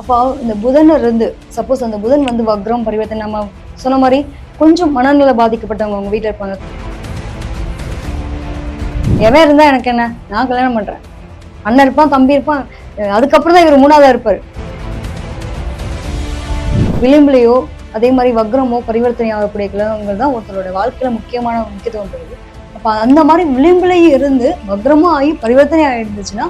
அப்போ இந்த புதன் இருந்து சப்போஸ் அந்த புதன் வந்து வக்ரம் பரிவர்த்தனை நம்ம சொன்ன மாதிரி கொஞ்சம் மனநிலை பாதிக்கப்பட்டவங்க அவங்க வீட்டில் இருப்பாங்க. எவன் இருந்தா எனக்கு என்ன? நான் கல்யாணம் பண்றேன். அண்ணன் இருப்பான் தம்பி இருப்பான். அதுக்கப்புறம் தான் இவர் மூணாவதா இருப்பார். விளிம்புலையோ அதே மாதிரி வக்ரமோ பரிவர்த்தனை ஆகக்கூடிய கிரகங்கள் தான் ஒருத்தரோட வாழ்க்கையில முக்கியமான முக்கியத்துவம் பெறுது அப்ப அந்த மாதிரி விளிம்புலையும் இருந்து வக்ரமும் ஆகி பரிவர்த்தனை ஆயிருந்துச்சுன்னா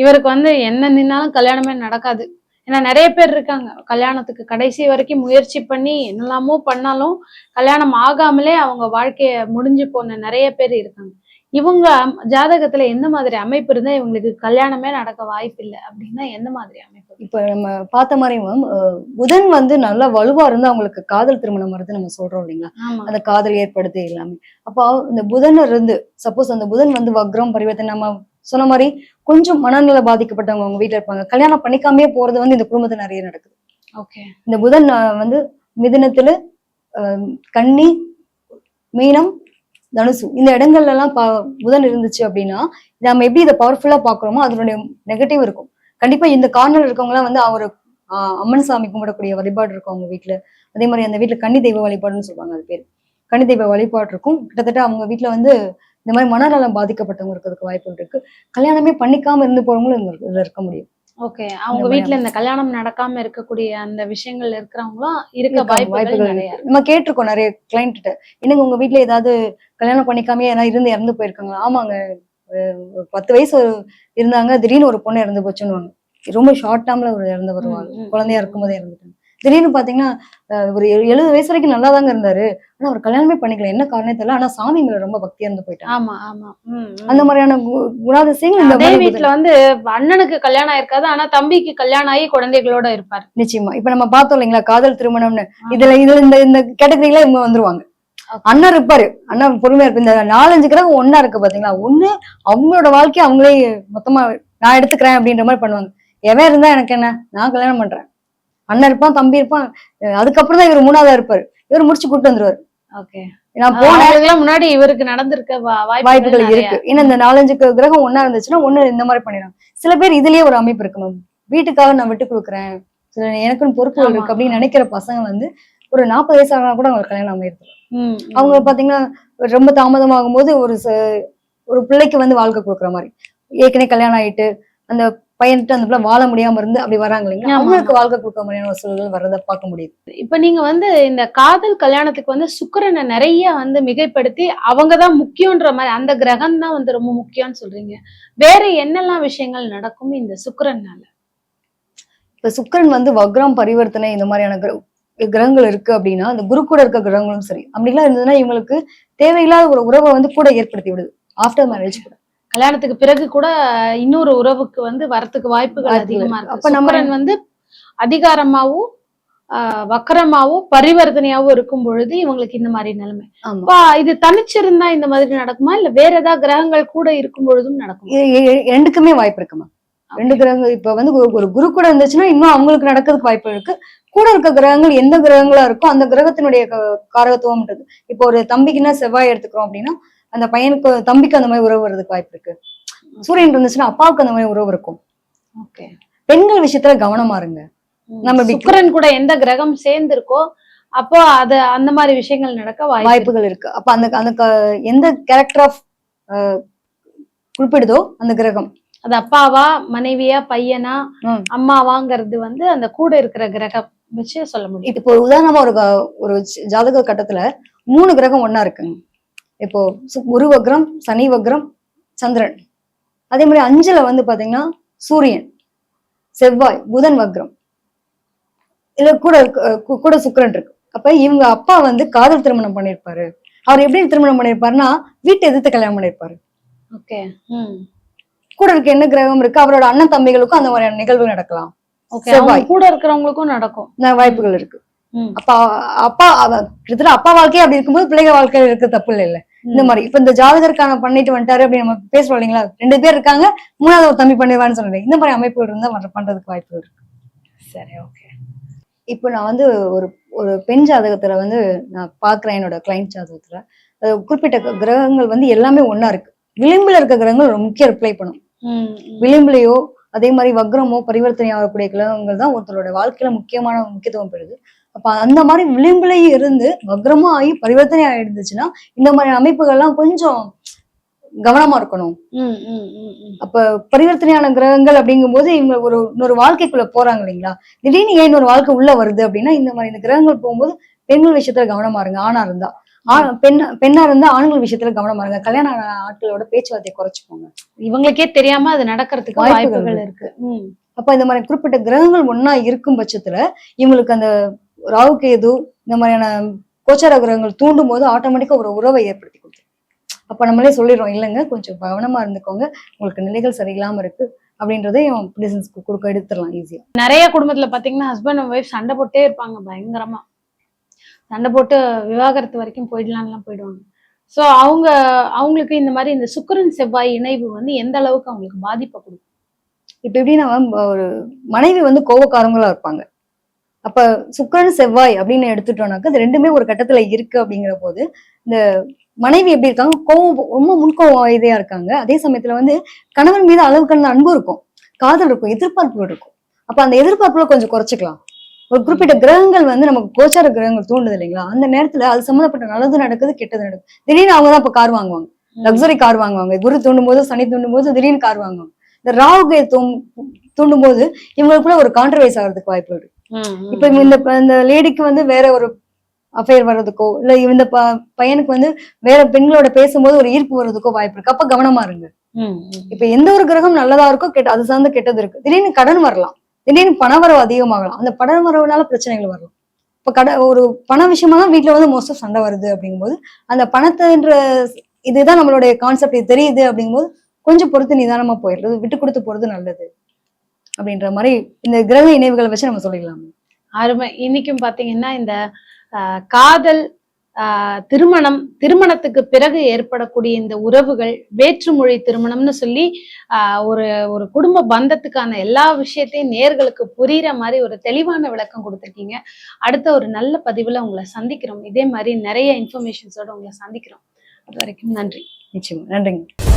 இவருக்கு வந்து என்ன நின்னாலும் கல்யாணமே நடக்காது. ஏன்னா நிறைய பேர் இருக்காங்க. கல்யாணத்துக்கு கடைசி வரைக்கும் முயற்சி பண்ணி என்னெல்லாமோ பண்ணாலும் கல்யாணம் ஆகாமலே அவங்க வாழ்க்கைய முடிஞ்சு போன நிறைய பேர் இருக்காங்க. இவங்க ஜாதகத்துல எந்த மாதிரி அமைப்பு இருந்தா இவங்களுக்கு கல்யாணமே நடக்க வாய்ப்பு இல்லை அப்படின்னா எந்த மாதிரி அமைப்பு? இப்ப நம்ம பார்த்த மாதிரி மேம் புதன் வந்து நல்லா வலுவா இருந்து அவங்களுக்கு காதல் திருமணம் வருது நம்ம சொல்றோம் இல்லைங்களா? அந்த காதல் ஏற்படுது எல்லாமே. அப்போ இந்த புதன் இருந்து சப்போஸ் அந்த புதன் வந்து வக்ரம் பரிவர்த்தனை நம்ம சொன்ன மாதிரி கொஞ்சம் மனநிலை பாதிக்கப்பட்டவங்க அவங்க வீட்டில் இருப்பாங்க. கல்யாணம் பண்ணிக்காமே போறது வந்து இந்த குடும்பத்துல நிறைய நடக்குது. ஓகே இந்த புதன் வந்து மிதுனத்துல கன்னி மீனம் தனுசு இந்த இடங்கள்ல எல்லாம் புதன் இருந்துச்சு அப்படின்னா நம்ம எப்படி இதை பவர்ஃபுல்லா பாக்குறோமோ அதனுடைய நெகட்டிவ் இருக்கும். கண்டிப்பா இந்த கார்னர் இருக்கவங்க எல்லாம் வந்து அவர் அம்மன் சாமி கும்பிடக்கூடிய வழிபாடு இருக்கும் அவங்க வீட்டுல அதே மாதிரி அந்த வீட்டுல கன்னி தெய்வ வழிபாடுன்னு சொல்லுவாங்க அது பேர். கன்னி தெய்வ வழிபாடு இருக்கும். கிட்டத்தட்ட அவங்க வீட்டுல வந்து இந்த மாதிரி மனநலம் பாதிக்கப்பட்டவங்க இருக்கிறதுக்கு வாய்ப்புகள் இருக்கு. கல்யாணமே பண்ணிக்காம இருந்து போறவங்களும் இதுல இருக்க முடியும். ஓகே. அவங்க வீட்ல இந்த கல்யாணம் நடக்காம இருக்கக்கூடிய அந்த விஷயங்கள் இருக்கிறவங்களும் இருக்க வாய்ப்புகள். நம்ம கேட்டிருக்கோம் நிறைய கிளைண்ட் கிட்ட. என்னங்க உங்க வீட்ல ஏதாவது கல்யாணம் பண்ணிக்காம யாராவது இருந்து இறந்து போயிருக்காங்க ஆமாங்க. பத்து வயசு இருந்தாங்க. திடீர்னு ஒரு பொண்ணு இறந்து போச்சுன்னு ரொம்ப ஷார்ட் டேர்ம்ல ஒரு இறந்து வருவாங்க. குழந்தையா இருக்கும்போதே இறந்துட்டாங்க. திடீர்னு பாத்தீங்கன்னா ஒரு எழு- எழுபது வயசு வரைக்கும் நல்லா தாங்க இருந்தாரு. ஆனா அவர் கல்யாணமே பண்ணிக்கல. என்ன காரணம் தெரியல. ஆனா சாமி மேல ரொம்ப பக்தியா இருந்து போயிட்டாங்க ஆமா ஆமா. அந்த மாதிரியான குணாதிசயங்கள் இந்த வீட்ல வந்து அண்ணனுக்கு கல்யாணம் ஆயிருக்காது. ஆனா தம்பிக்கு கல்யாணம் ஆகி குழந்தைகளோட இருப்பாரு. நிச்சயமா. இப்ப நம்ம பார்த்தோம் இல்லைங்களா காதல் திருமணம்னு. இதுல இதுல இந்த இந்த கேட்டகரியில இவங்க வந்துருவாங்க. அண்ணன் இருப்பாரு. அண்ணன் பொறுமையா இருப்பு இந்த நாலஞ்சு கிரகம் ஒண்ணா இருக்கு பாத்தீங்களா? ஒண்ணு அவங்களோட வாழ்க்கைய அவங்களே மொத்தமா நான் எடுத்துக்கிறேன் அப்படின்ற மாதிரி பண்ணுவாங்க. எவன் இருந்தா எனக்கு என்ன? நான் கல்யாணம் பண்றேன். அண்ணன் இருப்பான் தம்பி இருப்பான். அதுக்கப்புறம் தான் இவர் மூணாவதா இருப்பாரு. இவர் முடிச்சு கூட்டு வந்துருவாரு. ஓகே நான் போன முன்னாடி இவருக்கு நடந்திருக்க வாய்ப்புகள். இருக்கு. ஏன்னா இந்த நாலஞ்சு கிரகம் ஒண்ணா இருந்துச்சுன்னா ஒண்ணு இந்த மாதிரி பண்ணிடுறாங்க சில பேர் இதுலயே ஒரு அமைப்பு இருக்கு மேம். வீட்டுக்காக நான் விட்டு கொடுக்குறேன். சில எனக்குன்னு பொறுப்புகள். இருக்கு அப்படின்னு நினைக்கிற பசங்க வந்து ஒரு நாற்பது வயசு ஆனா கூட அவங்களுக்கு கல்யாணம் அமையிருக்கு ம், ம். அவங்க பாத்தீங்கன்னா ரொம்ப தாமதமாகும் போது ஒரு ஒரு பிள்ளைக்கு வந்து வாழ்க்கை கொடுக்குற மாதிரி. ஏற்கனவே கல்யாணம் ஆயிட்டு அந்த பையன்ட்டு அந்த பிள்ளை வாழ முடியாம இருந்து அப்படி வராங்க இல்லைங்களா? அவங்களுக்கு வாழ்க்கை கொடுக்க மாதிரியான ஒரு சூழல் வர்றதை பார்க்க முடியுது. இப்ப நீங்க வந்து இந்த காதல் கல்யாணத்துக்கு வந்து சுக்கிரனை நிறைய வந்து மிகைப்படுத்தி அவங்கதான் முக்கியன்ற மாதிரி அந்த கிரகம் தான் வந்து ரொம்ப முக்கியம்னு சொல்றீங்க. வேற என்னெல்லாம் விஷயங்கள் நடக்கும் இந்த சுக்கிரனால? இப்ப சுக்கிரன் வந்து வக்ரம் பரிவர்த்தனை இந்த மாதிரியான கிர- கிரகங்கள் இருக்கு அப்படின்னா அந்த குரு கூட இருக்க கிரகங்களும் சரி. அப்படிலாம் இருந்ததுன்னா இவங்களுக்கு தேவையில்லாத ஒரு உறவை வந்து கூட ஏற்படுத்தி விடுது. ஆஃப்டர் மேரேஜ் கூட. கல்யாணத்துக்கு பிறகு கூட இன்னொரு உறவுக்கு வந்து வரத்துக்கு வாய்ப்புகள் அதிகமா இருக்கு. அப்ப நம்ம- சுக்கிரன் வந்து அதிகாரமாவும் ஆஹ் வக்கரமாவும் பரிவர்த்தனையாவும் இருக்கும் பொழுது இவங்களுக்கு இந்த மாதிரி நிலைமை. அப்ப இது தனிச்சிருந்தா இந்த மாதிரி நடக்குமா? இல்ல வேற ஏதாவது கிரகங்கள் கூட இருக்கும் பொழுதும் நடக்குமா? ரெண்டுக்குமே வாய்ப்பு இருக்குமா? ரெண்டு கிரகங்கள் இப்ப வந்து ஒரு- குரு கூட இருந்துச்சுன்னா இன்னும் அவங்களுக்கு நடக்கிறதுக்கு வாய்ப்பு இருக்கு. கூட இருக்க கிரகங்கள் எந்த கிரகங்களா இருக்கோ அந்த கிரகத்தினுடைய காரகத்துவம்ன்றது இப்போ ஒரு தம்பிக்குன்னா செவ்வாய் எடுத்துக்கிறோம் அப்படின்னா அந்த பையனுக்கு தம்பிக்கு அந்த மாதிரி உறவு வர்றதுக்கு வாய்ப்பு இருக்கு. சூரியன் இருந்துச்சுன்னா அப்பாவுக்கு அந்த மாதிரி உறவு இருக்கும். ஓகே. பெண்கள் விஷயத்துல கவனமா இருங்க. நம்ம சுக்கிரன் கூட எந்த கிரகம் சேர்ந்திருக்கோ அப்போ அது அந்த மாதிரி விஷயங்கள் நடக்க வாய்ப்பு வாய்ப்புகள் இருக்கு. அப்ப அந்த அந்த எந்த கேரக்டர் ஆஃப் குறிப்பிடுதோ அந்த கிரகம். அது அப்பாவா மனைவியா பையனா. அம்மாவாங்கிறது வந்து அந்த கூட இருக்கிற கிரகம் வச்சு சொல்ல முடியும். இப்போ ஒரு உதாரணமா ஒரு ஒரு ஜாதக கட்டத்துல மூணு கிரகம் ஒண்ணா இருக்குங்க. இப்போ குரு வக்ரம் சனி வக்ரம் சந்திரன். அதே மாதிரி அஞ்சுல வந்து பாத்தீங்கன்னா சூரியன் செவ்வாய் புதன் வக்ரம். இல்ல கூட கூட சுக்கிரன் இருக்கு. அப்ப இவங்க அப்பா வந்து காதல் திருமணம் பண்ணிருப்பாரு. அவர் எப்படி திருமணம் பண்ணிருப்பாருன்னா வீட்டை எதிர்த்து கல்யாணம் பண்ணிருப்பாரு. ஓகே. கூட இருக்க என்ன கிரகம் இருக்கு? அவரோட அண்ணன் தம்பிகளுக்கும் அந்த மாதிரியான நிகழ்வு நடக்கலாம். ஓகே. செவ்வாய். கூட இருக்கிறவங்களுக்கும் நடக்கும். வாய்ப்புகள் இருக்கு. அப்பா அப்பா கிட்டத்தட்ட அப்பா வாழ்க்கையே அப்படி இருக்கும்போது பிள்ளைங்க வாழ்க்கையில இருக்க தப்பு இல்லை இல்ல இந்த மாதிரி. இப்ப இந்த ஜாதகருக்கான பண்ணிட்டு வந்துட்டாரு அப்படின்னு நம்ம பேசுறோம் இல்லைங்களா? ரெண்டு பேர் இருக்காங்க மூணாவது ஒரு தம்பி பண்ணிடுவான்னு சொல்றேன் இந்த மாதிரி அமைப்புகள் இருந்தா பண்றதுக்கு வாய்ப்புகள் இருக்கு. சரி ஓகே. இப்போ நான் வந்து ஒரு ஒரு பெண் ஜாதகத்துல வந்து நான் பாக்குறேன் என்னோட கிளைண்ட் ஜாதகத்துல. அது குறிப்பிட்ட கிரகங்கள் வந்து எல்லாமே ஒண்ணா இருக்கு. விளிம்புல இருக்க கிரகங்கள் ஒரு முக்கிய ரிப்ளை பண்ணும். விளிம்புலையோ அதே மாதிரி வக்ரமோ பரிவர்த்தனை ஆகக்கூடிய கிரகங்கள் தான் ஒருத்தரோட வாழ்க்கையில முக்கியமான முக்கியத்துவம் பெறுது. அப்ப அந்த மாதிரி விளிம்புலயும் இருந்து வக்ரமா ஆகி பரிவர்த்தனை ஆயிடுச்சுன்னா இந்த மாதிரி அமைப்புகள்லாம் கொஞ்சம் கவனமா இருக்கணும். அப்ப பரிவர்த்தனையான கிரகங்கள் அப்படிங்கும்போது இவங்க ஒரு இன்னொரு வாழ்க்கைக்குள்ள போறாங்க இல்லைங்களா? திடீர்னு ஏன் இன்னொரு வாழ்க்கை உள்ள வருது அப்படின்னா இந்த மாதிரி இந்த கிரகங்கள் போகும்போது பெண்கள் விஷயத்துல கவனமா இருங்க ஆணா இருந்தா. ஆ- பெண் பெண்ணா இருந்தா ஆண்கள் விஷயத்துல கவனமா இருங்க. கல்யாண ஆட்களோட பேச்சுவார்த்தையை குறைச்சுக்கோங்க இவங்களுக்கே தெரியாம அது நடக்கிறதுக்கு வாய்ப்புகள் இருக்கு. அப்ப இந்த மாதிரி குறிப்பிட்ட கிரகங்கள் ஒண்ணா இருக்கும் பட்சத்துல இவங்களுக்கு அந்த ராகு கேது இந்த மாதிரியான கோச்சார கிரகங்கள் தூண்டும் போது ஆட்டோமேட்டிக்கா ஒரு உறவை ஏற்படுத்தி கொடுத்துரும் அப்ப நம்மளே சொல்லிடுறோம் இல்லைங்க கொஞ்சம் கவனமா இருந்துக்கோங்க. உங்களுக்கு நிலைகள் சரியில்லாம இருக்கு. அப்படின்றதையும் பிசினஸ்க்கு கொடுக்க எடுத்துடலாம் ஈஸியா நிறைய குடும்பத்துல பாத்தீங்கன்னா ஹஸ்பண்ட் அண்ட் ஒய்ஃப் சண்டை போட்டே இருப்பாங்க பயங்கரமா. சண்டை போட்டு விவாகரத்து வரைக்கும் போயிடலாம்லாம் போயிடுவாங்க. சோ அவங்க அவங்களுக்கு இந்த மாதிரி இந்த சுக்கிரன் செவ்வாய் இணைவு வந்து எந்த அளவுக்கு அவங்களுக்கு பாதிப்பை கொடுக்கும்? இப்ப எப்படின்னா ஒரு மனைவி வந்து கோபக்காரங்களா இருப்பாங்க. அப்ப சுக்கிரன் செவ்வாய் அப்படின்னு எடுத்துட்டோம்னாக்க இது ரெண்டுமே ஒரு கட்டத்துல இருக்கு அப்படிங்கிற போது இந்த மனைவி எப்படி இருக்காங்க? கோவம் ரொம்ப முன்கோவம் இதா இருக்காங்க. அதே சமயத்துல வந்து கணவன் மீது அளவுக்கு கடந்த அன்பு இருக்கும். காதல் இருக்கும். எதிர்பார்ப்புகள் இருக்கும். அப்ப அந்த எதிர்பார்ப்புல கொஞ்சம் குறைச்சிக்கலாம். ஒரு குறிப்பிட்ட கிரகங்கள் வந்து நமக்கு கோச்சார கிரகங்கள் தூண்டுது இல்லைங்களா? அந்த நேரத்துல அது சம்மந்தப்பட்ட நல்லது நடக்குது கெட்டது நடக்குது. திடீர்னு அவங்க தான் இப்ப கார் வாங்குவாங்க. லக்ஸரி கார் வாங்குவாங்க. குரு தூண்டும் போது சனி தூண்டும் போது திடீர்னு கார் வாங்குவாங்க. இந்த ராகு தூண்டும் போது இவங்களுக்குள்ள ஒரு கான்ட்ரவைஸ் ஆகிறதுக்கு வாய்ப்பு இருக்கு. இப்ப இந்த இந்த லேடிக்கு வந்து வேற ஒரு அஃபேர் வர்றதுக்கோ இல்ல இந்த ப- பையனுக்கு வந்து வேற பெண்களோட பேசும்போது ஒரு ஈர்ப்பு வர்றதுக்கோ வாய்ப்பு இருக்கு. அப்ப கவனமா இருங்க. இப்ப எந்த ஒரு கிரகம் நல்லதா இருக்கோ கெட்ட அது சார்ந்த கெட்டது இருக்கு. திடீர்னு கடன் வரலாம். திடீர்னு பணவரவு அதிகமாகலாம். அந்த பண வரவுனால பிரச்சனைகள் வரலாம். இப்ப கட ஒரு பண விஷயமா தான் வீட்டுல வந்து மோஸ்ட் சண்டை வருது அப்படிங்கும்போது அந்த பணத்துன்ற இதுதான் நம்மளுடைய கான்செப்ட் இது தெரியுது அப்படிங்கும்போது கொஞ்சம் பொறுத்து நிதானமா போயிடுறது விட்டு கொடுத்து போறது நல்லது. அப்படின்ற மாதிரி இந்த கிரக இணைவுகளை வச்சு நம்ம சொல்லிடலாம். அருமை. இன்னைக்கும் பாத்தீங்கன்னா இந்த காதல் திருமணம் திருமணத்துக்கு பிறகு ஏற்படக்கூடிய இந்த உறவுகள் வேற்றுமொழி திருமணம்னு சொல்லி ஒரு ஒரு குடும்ப பந்தத்துக்கான எல்லா விஷயத்தையும் நேர்களுக்கு புரியுற மாதிரி ஒரு தெளிவான விளக்கம் கொடுத்துருக்கீங்க. அடுத்த ஒரு நல்ல பதிவுல உங்களை சந்திக்கிறோம். இதே மாதிரி நிறைய இன்ஃபர்மேஷன்ஸோட உங்களை சந்திக்கிறோம். அது வரைக்கும் நன்றி. நிச்சயமா. நன்றிங்க.